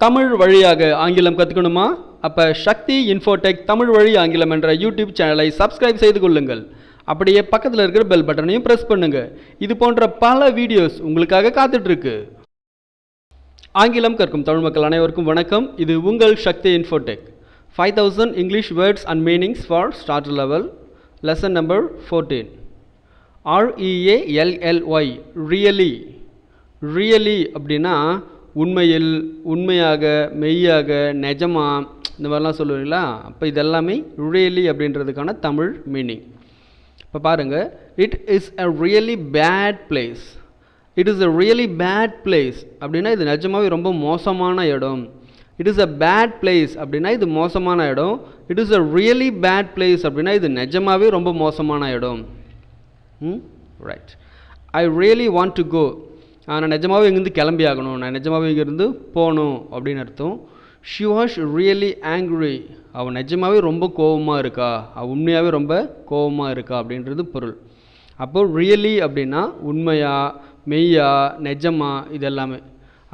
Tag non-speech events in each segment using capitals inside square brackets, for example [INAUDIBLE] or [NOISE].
தமிழ் வழியாக ஆங்கிலம் கற்றுக்கணுமா அப்போ சக்தி இன்ஃபோடெக் தமிழ் வழி ஆங்கிலம் என்ற யூடியூப் சேனலை சப்ஸ்கிரைப் செய்து கொள்ளுங்கள். அப்படியே பக்கத்தில் இருக்கிற பெல் பட்டனையும் ப்ரெஸ் பண்ணுங்கள் இது போன்ற பல வீடியோஸ் உங்களுக்காக காத்துட்ருக்கு. ஆங்கிலம் கற்கும் தமிழ் மக்கள் அனைவருக்கும் வணக்கம். இது உங்கள் Sakthi infotech five thousand English words and meanings for starter level lesson number fourteen R E A L L Y really really அப்படின்னா உண்மையில் உண்மையாக மெய்யாக நிஜமா இந்த மாதிரிலாம் சொல்லுவீங்களா? அப்போ இதெல்லாமே ரியலி அப்படின்றதுக்கான தமிழ் மீனிங் இப்போ பாருங்கள் it is a really bad place it is a really bad place அப்படின்னா இது நிஜமாவே ரொம்ப மோசமான இடம். It is a bad place அப்படின்னா இது மோசமான இடம். It is a really bad place அப்படின்னா இது நிஜமாவே ரொம்ப மோசமான இடம். ம்? Right I really want to go நான் நிஜமாகவே இங்கேருந்து கிளம்பி ஆகணும் நான் நிஜமாவே இங்கேருந்து போகணும் அப்படின்னு அர்த்தம். ஷி வாஷ் ரியலி ஆங்க்ரி அவள் நிஜமாவே ரொம்ப கோவமாக இருக்கா? அவள் உண்மையாகவே ரொம்ப கோவமாக இருக்கா அப்படின்றது பொருள். அப்போது ரியலி அப்படின்னா உண்மையா மெய்யா நிஜமா இது எல்லாமே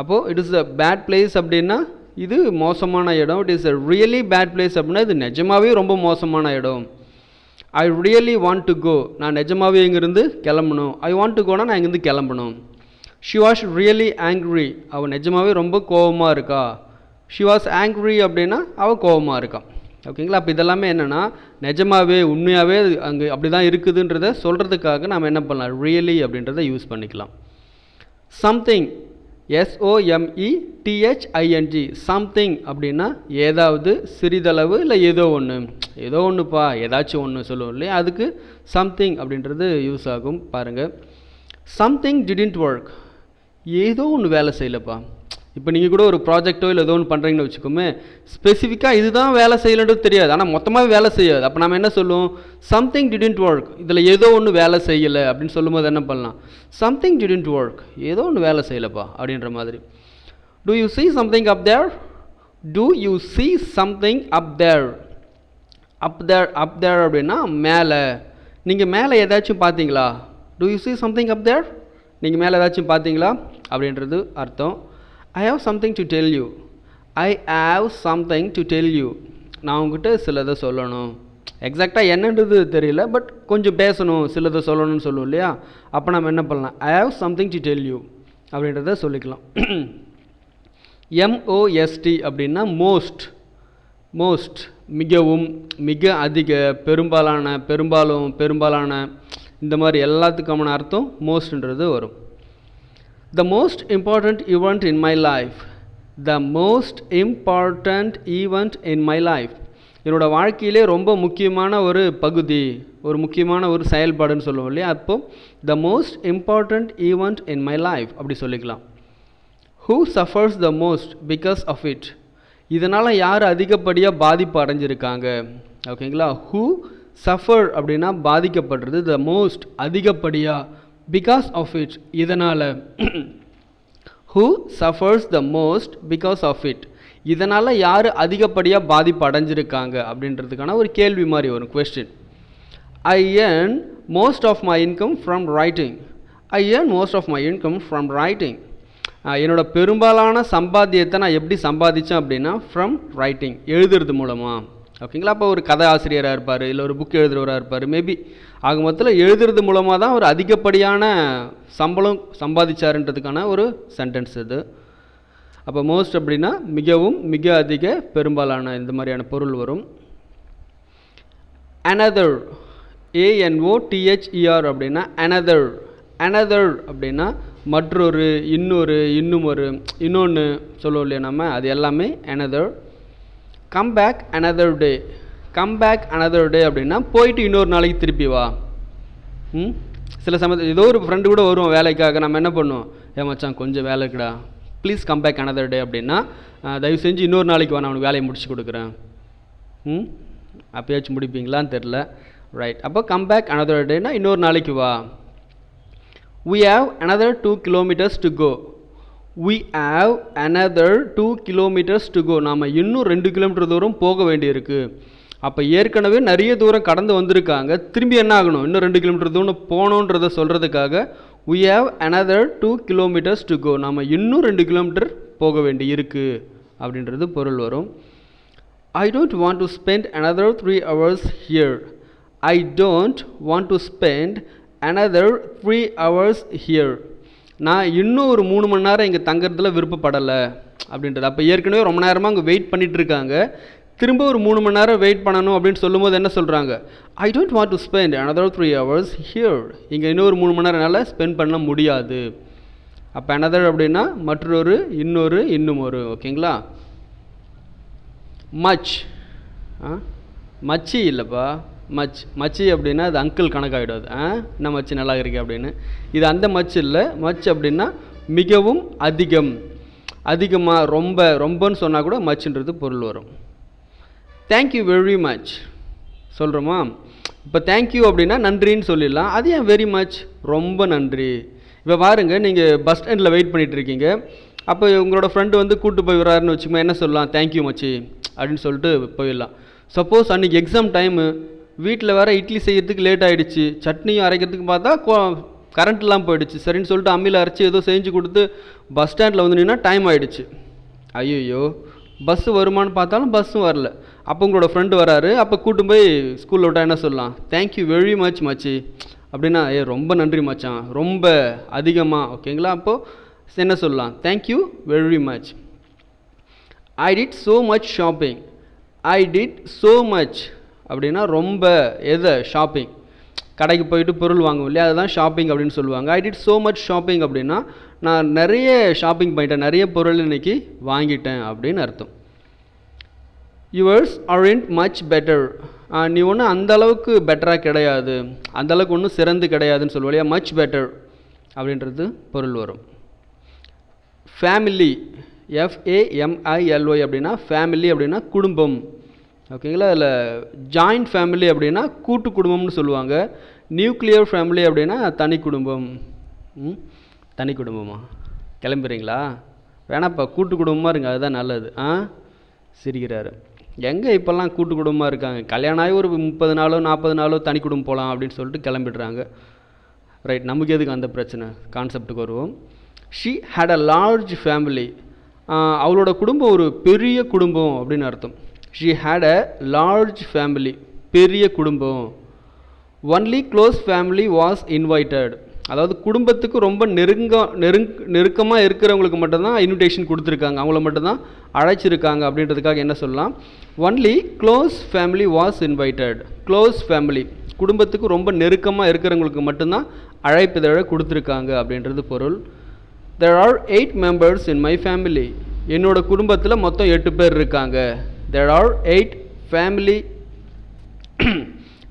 அப்போது it is a bad place அப்படின்னா இது மோசமான இடம். It is a really bad place அப்படின்னா இது நிஜமாவே ரொம்ப மோசமான இடம். I really want to go நான் நிஜமாகவே இங்கேருந்து கிளம்பணும். ஐ வாண்ட் டு கோனா நான் இங்கேருந்து கிளம்பணும். ஷி வாஸ் ரியலி ஆங்க்ரி அவள் நிஜமாவே ரொம்ப கோவமாக இருக்கா? ஷி வாஸ் ஆங்க்ரி அப்படின்னா அவள் கோவமாக இருக்கான் ஓகேங்களா அப்போ இதெல்லாமே என்னென்னா நிஜமாகவே உண்மையாகவே அங்கே அப்படி தான் இருக்குதுன்றத சொல்கிறதுக்காக நம்ம என்ன பண்ணலாம்? ரியலி அப்படின்றத யூஸ் பண்ணிக்கலாம். சம்திங் எஸ்ஓஎம்இ டிஹெச்ஐஎன்ஜி சம்திங் அப்படின்னா ஏதாவது சிறிதளவு இல்லை ஏதோ ஒன்று ஏதோ ஒன்றுப்பா ஏதாச்சும் ஒன்று சொல்லுவோம் இல்லையா? அதுக்கு சம்திங் அப்படின்றது யூஸ் ஆகும் பாருங்கள் சம்திங் டிடின்ட் ஒர்க் ஏதோ ஒன்று வேலை செய்யலப்பா. இப்போ நீங்கள் கூட ஒரு ப்ராஜெக்ட்டோ இல்லை ஏதோ ஒன்று பண்ணுறீங்கன்னு வச்சுக்கோமே ஸ்பெசிஃபிக்காக இதுதான் வேலை செய்யலன்றது தெரியாது. ஆனால் மொத்தமாக வேலை செய்யாது. அப்போ நம்ம என்ன சொல்லுவோம்? சம்திங் டிடென்ட் ஒர்க் இதில் ஏதோ ஒன்று வேலை செய்யலை அப்படின்னு சொல்லும்போது என்ன பண்ணலாம்? சம்திங் டிடென்ட் ஒர்க் ஏதோ ஒன்று வேலை செய்யலப்பா அப்படின்ற மாதிரி. Do you see something up there do you see something up there up there up there அப்படின்னா மேலே. நீங்கள் மேலே ஏதாச்சும் பார்த்தீங்களா? Do you see something up there நீங்கள் மேலே ஏதாச்சும் பார்த்தீங்களா? அப்படின்றது அர்த்தம். I have something to tell you I have something to tell you நான் உங்ககிட்ட சிலதை சொல்லணும். எக்ஸாக்டாக என்னன்றது தெரியல பட் கொஞ்சம் பேசணும் சிலதை சொல்லணும்னு சொல்லுவோம் இல்லையா? அப்போ நம்ம என்ன பண்ணலாம்? I have something to tell you அப்படின்றத சொல்லிக்கலாம். [CLEARS THROAT] எம்ஓஎஸ்டி அப்படின்னா மோஸ்ட் மோஸ்ட் மிகவும் மிக அதிக பெரும்பாலான பெரும்பாலும் பெரும்பாலான இந்த மாதிரி எல்லாத்துக்கான அர்த்தம் மோஸ்ட்ன்றது வரும். The most important event in my life the most important event in my life என்னோடய வாழ்க்கையிலே ரொம்ப முக்கியமான ஒரு பகுதி ஒரு முக்கியமான ஒரு செயல்பாடுன்னு சொல்லுவோம் இல்லையா? அப்போ the most important event in my life அப்படி சொல்லிக்கலாம். Who suffers the most because of it இதனால் யார் அதிகப்படியாக பாதிப்பு அடைஞ்சிருக்காங்க? ஓகேங்களா ஹூ சஃபர் அப்படின்னா பாதிக்கப்படுறது த மோஸ்ட் அதிகப்படியாக பிகாஸ் ஆஃப் இட் இதனால் who suffers the most because of it இதனால் யார் அதிகப்படியாக பாதிப்பு அடைஞ்சிருக்காங்க அப்படின்றதுக்கான ஒரு கேள்வி மாதிரி வரும் question I earn most of my income from writing I earn most of my income from writing என்னோடய பெரும்பாலான சம்பாத்தியத்தை நான் எப்படி சம்பாதிச்சேன் அப்படின்னா ஃப்ரம் ரைட்டிங் எழுதுறது மூலமாக ஓகேங்களா? அப்போ ஒரு கதை ஆசிரியராக இருப்பார் இல்லை ஒரு புக் எழுதுறவராக இருப்பார். மேபி ஆக மொத்தத்தில் எழுதுறது மூலமாக தான் ஒரு அதிகப்படியான சம்பளம் சம்பாதிச்சாருன்றதுக்கான ஒரு சென்டென்ஸ் இது. அப்போ மோஸ்ட் அப்படின்னா மிகவும் மிக அதிக பெரும்பாலான இந்த மாதிரியான பொருள் வரும். Another A N O T H E R அப்படின்னா அனதர் அனதர் அப்படின்னா மற்றொரு இன்னொரு இன்னும் ஒரு இன்னொன்று சொல்லுவோம் இல்லையா நம்ம? அது எல்லாமே another come back another day come back another day அப்படின்னா போயிட்டு இன்னொரு நாளைக்கு திருப்பி வா. ம்? சில சமயத்தில் ஏதோ ஒரு ஃப்ரெண்டு கூட வருவோம் வேலைக்காக. நம்ம என்ன பண்ணுவோம்? ஏ மச்சான் கொஞ்சம் வேலை இருக்குடா. Please come back another day அப்படின்னா தயவு செஞ்சு இன்னொரு நாளைக்கு வா. நான் உனக்கு வேலையை முடிச்சு கொடுக்குறேன். ம்? அப்பயாச்சும் முடிப்பீங்களான்னு தெரில ரைட் அப்போ கம் பேக் அனதர் டேனா இன்னொரு நாளைக்கு வா. We have another two kilometres to go we have another two kilometres to go நாம் இன்னும் ரெண்டு கிலோமீட்டர் தூரம் போக வேண்டியிருக்கு. அப்போ ஏற்கனவே நிறைய தூரம் கடந்து வந்திருக்காங்க. திரும்பி என்ன ஆகணும்? இன்னும் ரெண்டு கிலோமீட்டர் தூரம் போகணுன்றத சொல்கிறதுக்காக we have another two kilometres to go நாம் இன்னும் ரெண்டு கிலோமீட்டர் போக வேண்டி இருக்குது அப்படின்றது பொருள் வரும். I don't want to spend another three hours here I don't want to spend another three hours here நான் இன்னும் ஒரு மூணு மணி நேரம் இங்கே தங்குறதுல விருப்பப்படலை அப்படின்றது. அப்போ ஏற்கனவே ரொம்ப நேரமாக அங்கே வெயிட் பண்ணிட்டு இருக்காங்க. திரும்ப ஒரு மூணு மணி நேரம் வெயிட் பண்ணணும் அப்படின்னு சொல்லும்போது என்ன சொல்கிறாங்க I don't want to spend another three hours here இங்கே இன்னொரு மூணு மணி நேரம் என்னால் ஸ்பெண்ட் பண்ண முடியாது. அப்போ another அப்படின்னா மற்றொரு இன்னொரு இன்னும் ஒரு. ஓகேங்களா மச் ஆ? மச்சி இல்லைப்பா. மச் மச்சி அப்படின்னா அது அங்கிள் கணக்காகிடும் ஆ? என்ன மச்சி நல்லா இருக்கு அப்படின்னு. இது அந்த மச் இல்லை. மச் அப்படின்னா மிகவும் அதிகம். அதிகமாக ரொம்ப ரொம்பன்னு சொன்னால் கூட மச்சுன்றது பொருள் வரும். தேங்க்யூ வெரி மச் சொல்கிறோமா இப்போ தேங்க்யூ அப்படின்னா நன்றின்னு சொல்லிடலாம். அது ஏன் வெரி மச் ரொம்ப நன்றி. இப்போ பாருங்கள் நீங்கள் பஸ் ஸ்டாண்டில் வெயிட் பண்ணிகிட்டு இருக்கீங்க. அப்போ உங்களோட ஃப்ரெண்டு வந்து கூப்பிட்டு போய் வராருன்னு வச்சுக்கோங்க. என்ன சொல்லலாம்? தேங்க்யூ மச்சி. அப்படின்னு சொல்லிட்டு போயிடலாம். சப்போஸ் அன்றைக்கி எக்ஸாம் டைமு வீட்டில் வேறு இட்லி செய்கிறதுக்கு லேட் ஆகிடுச்சு சட்னியும் அரைக்கிறதுக்கு பார்த்தா கோ கரண்ட்லாம் போயிடுச்சு. சரின்னு சொல்லிட்டு அம்மியில் அரைச்சி ஏதோ செஞ்சு கொடுத்து பஸ் ஸ்டாண்டில் வந்து நின்னா டைம் ஆகிடுச்சு ஐயோ பஸ்ஸு வருமான்னு பார்த்தாலும் பஸ்ஸும் வரல. அப்போ உங்களோட ஃப்ரெண்டு வராரு. அப்போ கூட்டு போய் ஸ்கூலில் விட்டால் என்ன சொல்லலாம்? தேங்க்யூ வெரி மச் மச்சி. அப்படின்னா ஏ ரொம்ப நன்றி மச்சான். ரொம்ப அதிகமாக ஓகேங்களா அப்போது என்ன சொல்லலாம்? Thank you very much I did so much shopping I did so much அப்படின்னா ரொம்ப எதை? ஷாப்பிங் கடைக்கு போயிட்டு பொருள் வாங்குவோம் இல்லையா? அதுதான் ஷாப்பிங் அப்படின்னு சொல்லுவாங்க. I did so much shopping அப்படின்னா நான் நிறைய ஷாப்பிங் பண்ணிட்டேன். நிறைய பொருள் இன்னைக்கு வாங்கிட்டேன் அப்படின்னு அர்த்தம். யுவர்ஸ் aren't மச் பெட்டர் நீ ஒன்றும் அந்த அளவுக்கு பெட்டராக கிடையாது. அந்த அளவுக்கு ஒன்றும் சிறந்து கிடையாதுன்னு சொல்லுவோம் இல்லையா? மச் பெட்டர் அப்படின்றது பொருள் வரும். ஃபேமிலி எஃப்ஏஎம்ஐஎல்ஒய் அப்படின்னா ஃபேமிலி அப்படின்னா குடும்பம். ஓகேங்களா அதில் ஜாயிண்ட் ஃபேமிலி அப்படின்னா கூட்டு குடும்பம்னு சொல்லுவாங்க. நியூக்ளியர் ஃபேமிலி அப்படின்னா தனி குடும்பம். ம்? தனி குடும்பமா? கிளம்புறீங்களா? வேணாப்பா கூட்டு குடும்பமாக இருங்க அதுதான் நல்லது. ஆ? சிரிக்கிறாரு. எங்கே இப்போல்லாம் கூட்டு குடும்பமாக இருக்காங்க? கல்யாணம் ஆகி ஒரு முப்பது நாளோ நாற்பது நாளோ தனி குடும்பம் போகலாம் அப்படின்னு சொல்லிட்டு கிளம்பிடுறாங்க. ரைட் நமக்கு எதுக்கு அந்த பிரச்சனை? கான்செப்ட்டுக்கு வருவோம். She had a large family அவளோட குடும்பம் ஒரு பெரிய குடும்பம் அப்படின்னு அர்த்தம். She had a large family பெரிய குடும்பம். Only close family was invited அதாவது குடும்பத்துக்கு ரொம்ப நெருங்க நெருங் நெருக்கமாக இருக்கிறவங்களுக்கு மட்டும்தான் இன்விடேஷன் கொடுத்துருக்காங்க. அவங்கள மட்டும்தான் அழைச்சிருக்காங்க அப்படின்றதுக்காக என்ன சொல்லலாம்? Only close family was invited close family குடும்பத்துக்கு ரொம்ப நெருக்கமாக இருக்கிறவங்களுக்கு மட்டும்தான் அழைப்பிதழை கொடுத்துருக்காங்க அப்படின்றது பொருள். There are eight members in my family என்னோடய குடும்பத்தில் மொத்தம் எட்டு பேர் இருக்காங்க. There are eight family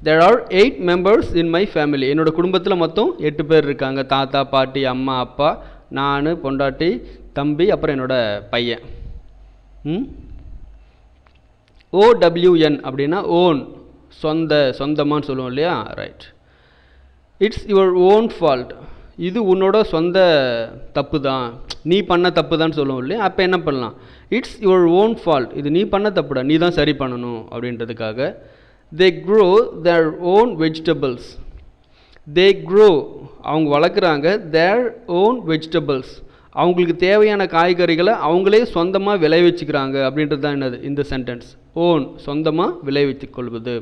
there are eight members in my family என்னோடய குடும்பத்தில் மொத்தம் எட்டு பேர் இருக்காங்க. தாத்தா பாட்டி அம்மா அப்பா நான் பொண்டாட்டி தம்பி அப்புறம் என்னோடய பையன். ம்? ஓடபிள்யூஎன் அப்படின்னா ஓன் சொந்த சொந்தமானு சொல்லுவோம் இல்லையா? Right it's your own fault இது உன்னோட சொந்த தப்பு தான் நீ பண்ண தப்பு தான் சொல்லுவோம் இல்லையா? அப்போ என்ன பண்ணலாம்? இட்ஸ் யுவர் ஓன் ஃபால்ட் இது நீ பண்ண தப்புடா. நீ தான் சரி பண்ணணும் அப்படின்றதுக்காக they grow their own vegetables they grow அவங்க வளர்க்குறாங்க தேர் ஓன் வெஜிடபிள்ஸ் அவங்களுக்கு தேவையான காய்கறிகளை அவங்களே சொந்தமாக விளைவிச்சுக்கிறாங்க அப்படின்றது தான் என்னது? இந்த சென்டென்ஸ் ஓன் சொந்தமாக விளைவித்து கொள்வது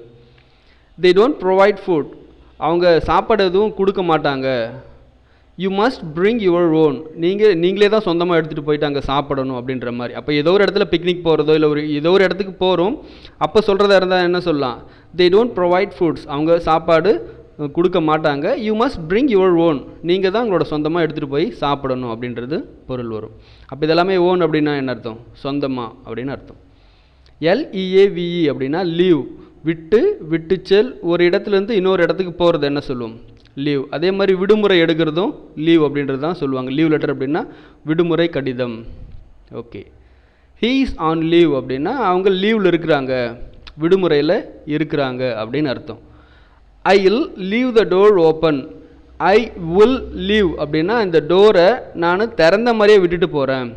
தே டோன்ட் ப்ரொவைட் ஃபுட் அவங்க சாப்பாடு எதுவும் கொடுக்க மாட்டாங்க. You must bring your own நீங்கள் நீங்களே தான் சொந்தமாக எடுத்துகிட்டு போயிட்டு அங்கே சாப்பிடணும் அப்படின்ற மாதிரி. அப்போ ஏதோ ஒரு இடத்துல பிக்னிக் போகிறதோ இல்லை ஒரு ஏதோ ஒரு இடத்துக்கு போகிறோம் அப்போ சொல்கிறதா இருந்தால் என்ன சொல்லலாம்? தே டோன்ட் ப்ரொவைட் ஃபுட்ஸ் அவங்க சாப்பாடு கொடுக்க மாட்டாங்க. You must bring your own நீங்கள் தான் உங்களோட சொந்தமாக எடுத்துகிட்டு போய் சாப்பிடணும் அப்படின்றது பொருள் வரும். அப்போ இதெல்லாமே ஓன் அப்படின்னா என்ன அர்த்தம்? சொந்தமாக அப்படின்னு அர்த்தம். எல்இஏவிஇ அப்படின்னா லீவ் விட்டு விட்டுச்செல் ஒரு இடத்துலேருந்து இன்னொரு இடத்துக்கு போகிறது என்ன சொல்லுவோம் லீவ் அதே மாதிரி விடுமுறை எடுக்கிறதும் லீவ் அப்படின்றது தான் சொல்லுவாங்க. லீவ் லெட்டர் அப்படின்னா விடுமுறை கடிதம். Okay he is on leave அப்படின்னா அவங்க லீவில் இருக்கிறாங்க. விடுமுறையில் இருக்கிறாங்க அப்படின்னு அர்த்தம். I'll leave the door open I will leave அப்படின்னா இந்த டோரை நான் திறந்த மாதிரியே விட்டுட்டு போகிறேன்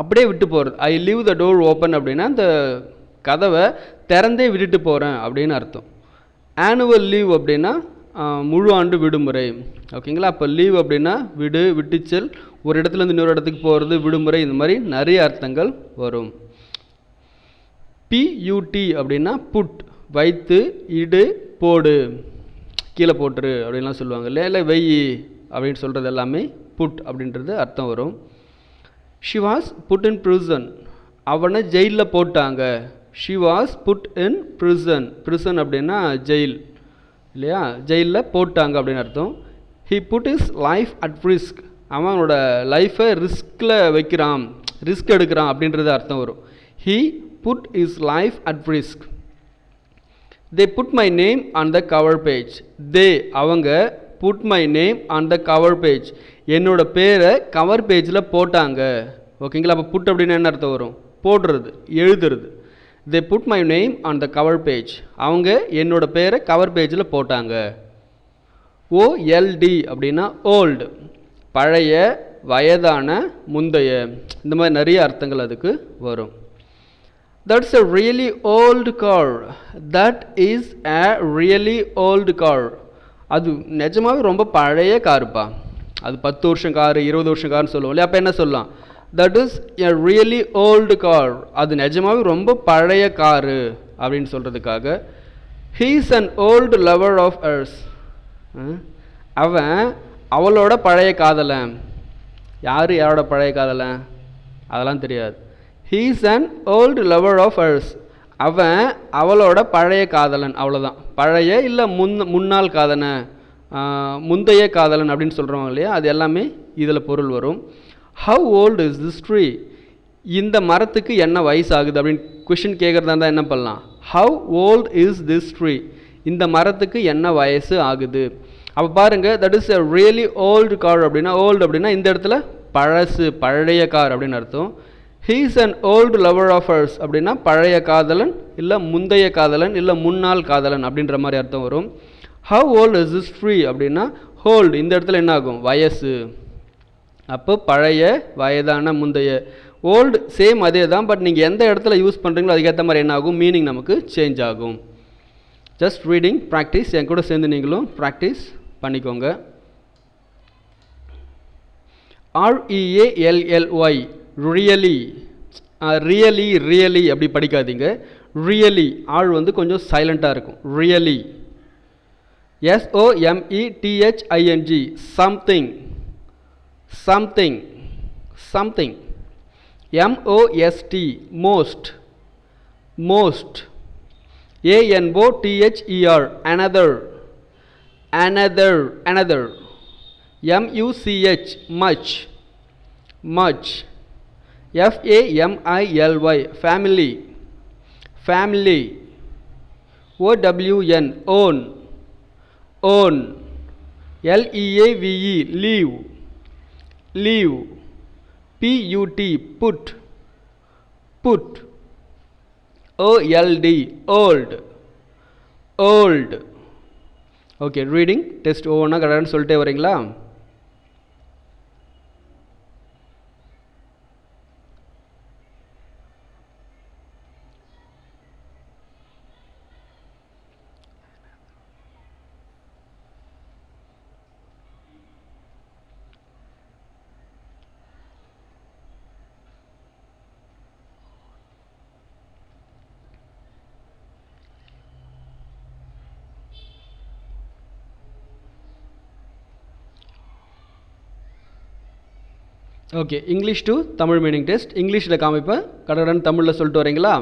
அப்படியே விட்டு போகிறது I leave the door open அப்படின்னா இந்த கதவை திறந்தே விட்டுட்டு போகிறேன் அப்படின்னு அர்த்தம். ஆனுவல் லீவ் அப்படின்னா முழு ஆண்டு விடுமுறை. ஓகேங்களா? அப்போ லீவ் அப்படின்னா விடு விட்டுச்சல் ஒரு இடத்துலேருந்து இன்னொரு இடத்துக்கு போகிறது விடுமுறை இந்த மாதிரி நிறைய அர்த்தங்கள் வரும். பியூடி அப்படின்னா புட் வைத்து இடு போடு. கீழே போட்டுரு அப்படின்லாம் சொல்லுவாங்க இல்லையா? இல்லை வெய் அப்படின்னு சொல்கிறது எல்லாமே புட் அப்படின்றது அர்த்தம் வரும். She was put in prison அவனை ஜெயிலில் போட்டாங்க. She was put in prison prison அப்படின்னா ஜெயில் இல்லையா? ஜெயிலில் போட்டாங்க அப்படின்னு அர்த்தம். He put his life at risk அவனோட லைஃப்பை ரிஸ்கில் வைக்கிறான். ரிஸ்க் எடுக்கிறான் அப்படின்றது அர்த்தம் வரும். He put his life at risk they put my name on the cover page they அவங்க put my name on the cover page என்னோட பேரை கவர் பேஜில் போட்டாங்க. ஓகேங்களா அப்போ புட் அப்படின்னு என்ன அர்த்தம் வரும்? போடுறது எழுதுறது. They put my name on the cover page அவங்க என்னோட பேரை கவர் பேஜில் போட்டாங்க. ஓஎல்டி அப்படின்னா ஓல்டு பழைய வயதான முந்தைய. இந்த மாதிரி நிறைய அர்த்தங்கள் அதுக்கு வரும். That's a really old car that is a really old car அது நிஜமாகவே ரொம்ப பழைய காருப்பா அது பத்து வருஷம் காரு இருபது வருஷம் கார்னு சொல்லுவோம் இல்லையா? அப்போ என்ன சொல்லலாம்? That is a really old car அது நிஜமாவே ரொம்ப பழைய காரு அப்படின்னு சொல்கிறதுக்காக he's an old lover of hers அவன் அவளோட பழைய காதலன் யார் யாரோட பழைய காதலன் அதெல்லாம் தெரியாது. He's an old lover of hers அவன் அவளோட பழைய காதலன் அவ்வளோதான் பழைய இல்லை முன் முன்னாள் காதலன் முந்தைய காதலன் அப்படின்னு சொல்கிறவங்க இல்லையா? அது எல்லாமே இதில் பொருள் வரும். How old is this tree இந்த மரத்துக்கு என்ன வயசு ஆகுது அப்படின்னு கொஷின் கேட்குறதா இருந்தால் என்ன பண்ணலாம்? How old is this tree இந்த மரத்துக்கு என்ன வயசு ஆகுது? அப்போ பாருங்கள் that is a really old car அப்படின்னா ஓல்டு அப்படின்னா இந்த இடத்துல பழசு பழைய கார் அப்படின்னு அர்த்தம். He's an old lover of hers அப்படின்னா பழைய காதலன் இல்லை முந்தைய காதலன் இல்லை முன்னாள் காதலன் அப்படின்ற மாதிரி அர்த்தம் வரும். How old is is free அப்படின்னா ஹோல்டு இந்த இடத்துல என்ன ஆகும்? வயசு. அப்போ பழைய வயதான முந்தைய ஓல்டு சேம் அதே தான் பட் நீங்கள் எந்த இடத்துல யூஸ் பண்ணுறீங்களோ அதுக்கேற்ற மாதிரி என்ன ஆகும்? மீனிங் நமக்கு சேஞ்ச் ஆகும். ஜஸ்ட் ரீடிங் ப்ராக்டிஸ் என் கூட சேர்ந்து நீங்களும் ப்ராக்டிஸ் பண்ணிக்கோங்க. ஆர்இஏஎல்எல்ஒய் ரியலி ரியலி ரியலி அப்படி படிக்காதீங்க. ரியலி ஆள் வந்து கொஞ்சம் சைலண்ட்டாக இருக்கும். Really எஸ்ஓஎம்இடிஹெச்ஐஎன்ஜி something something something m o s t most most a n o t h e r another another another m u c h much much f a m i l y family family o w n own own l e a v e leave. Leave beauty put put O L D old old okay reading test ஒவ்வொன்றா கரெக்டானு சொல்லிட்டே வரீங்களா? Okay English to Tamil meaning test இங்கிலீஷில் காமிப்பேன் கடகடன் தமிழில் சொல்லிட்டு வரீங்களா?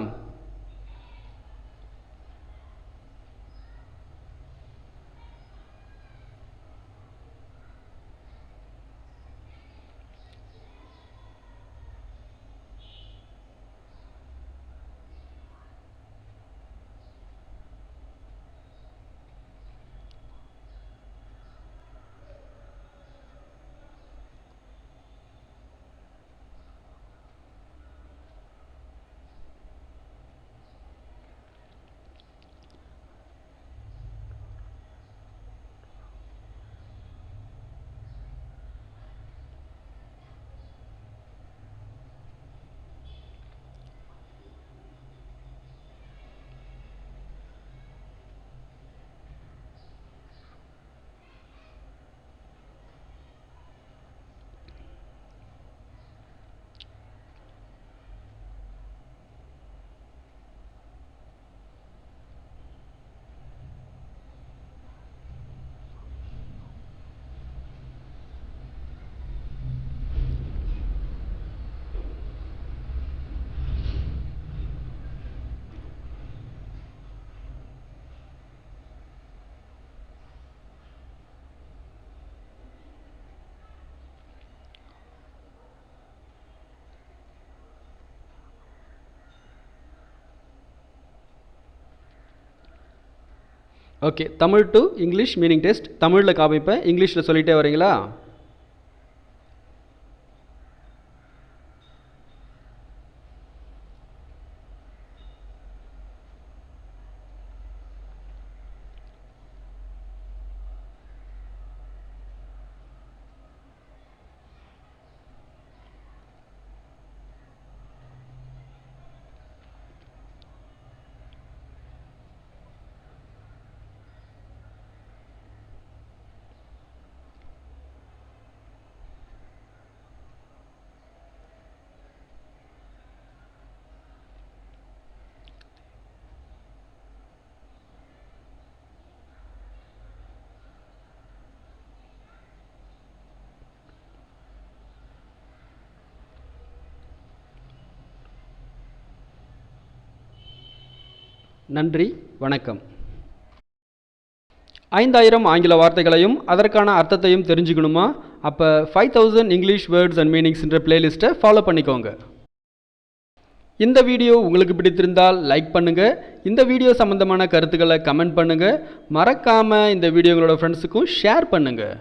Okay Tamil to English meaning test தமிழில் காமிப்பேன். இங்கிலீஷில் சொல்லிகிட்டே வரீங்களா? நன்றி வணக்கம். ஐந்தாயிரம் ஆங்கில வார்த்தைகளையும் அதற்கான அர்த்தத்தையும் தெரிஞ்சுக்கணுமா? அப்போ five thousand English words and மீனிங்ஸ்ன்ற பிளேலிஸ்ட்டை ஃபாலோ பண்ணிக்கோங்க. இந்த வீடியோ உங்களுக்கு பிடித்திருந்தால் லைக் பண்ணுங்கள் இந்த வீடியோ சம்மந்தமான கருத்துக்களை கமெண்ட் பண்ணுங்கள் மறக்காமல் இந்த வீடியோ உங்களோட ஃப்ரெண்ட்ஸுக்கும் ஷேர் பண்ணுங்கள்